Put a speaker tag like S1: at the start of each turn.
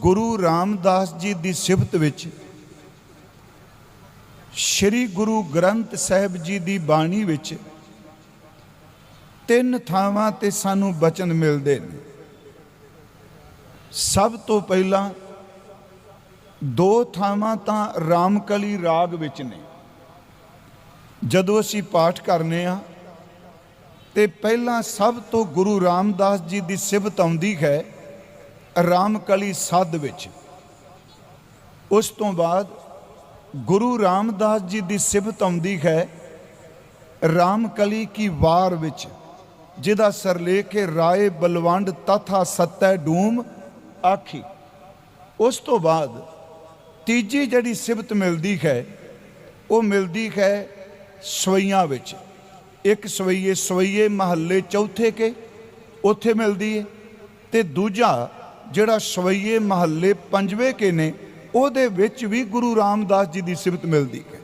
S1: ਗੁਰੂ ਰਾਮਦਾਸ ਜੀ ਦੀ ਸਿਫਤ ਵਿੱਚ ਸ੍ਰੀ ਗੁਰੂ ਗ੍ਰੰਥ ਸਾਹਿਬ ਜੀ ਦੀ ਬਾਣੀ ਵਿੱਚ ਤਿੰਨ ਥਾਵਾਂ ਤੇ ਸਾਨੂੰ ਬਚਨ ਮਿਲਦੇ ਨੇ। ਸਭ ਤੋਂ ਪਹਿਲਾਂ ਦੋ ਥਾਵਾਂ ਤਾਂ ਰਾਮਕਲੀ ਰਾਗ ਵਿੱਚ ਨੇ। ਜਦੋਂ ਅਸੀਂ ਪਾਠ ਕਰਨੇ ਆ, ਤੇ ਪਹਿਲਾਂ ਸਭ ਤੋਂ ਗੁਰੂ ਰਾਮਦਾਸ ਜੀ ਦੀ ਸਿਫਤ ਆਉਂਦੀ ਹੈ ਰਾਮਕਲੀ ਸਾਧ ਵਿੱਚ। ਉਸ ਤੋਂ ਬਾਅਦ ਗੁਰੂ ਰਾਮਦਾਸ ਜੀ ਦੀ ਸਿਫਤ ਆਉਂਦੀ ਹੈ ਰਾਮਕਲੀ ਕੀ ਵਾਰ ਵਿੱਚ, ਜਿਹਦਾ ਸਰਲੇਖ ਹੈ ਰਾਏ ਬਲਵੰਡ ਤਥਾ ਸਤੈ ਡੂਮ ਆਖੀ। ਉਸ ਤੋਂ ਬਾਅਦ ਤੀਜੀ ਜਿਹੜੀ ਸਿਫਤ ਮਿਲਦੀ ਹੈ, ਉਹ ਮਿਲਦੀ ਹੈ ਸਵਈਆਂ ਵਿੱਚ। ਇੱਕ ਸਵਈਏ ਸਵਈਏ ਮਹੱਲੇ ਚੌਥੇ ਕੇ, ਉੱਥੇ ਮਿਲਦੀ ਹੈ ਤੇ ਦੂਜਾ ਜਿਹੜਾ ਸਵਈਏ ਮਹੱਲੇ ਪੰਜਵੇਂ ਕੇ ਨੇ, ਉਹਦੇ ਵਿੱਚ ਵੀ ਗੁਰੂ ਰਾਮਦਾਸ ਜੀ ਦੀ ਸਿਫਤ ਮਿਲਦੀ ਹੈ।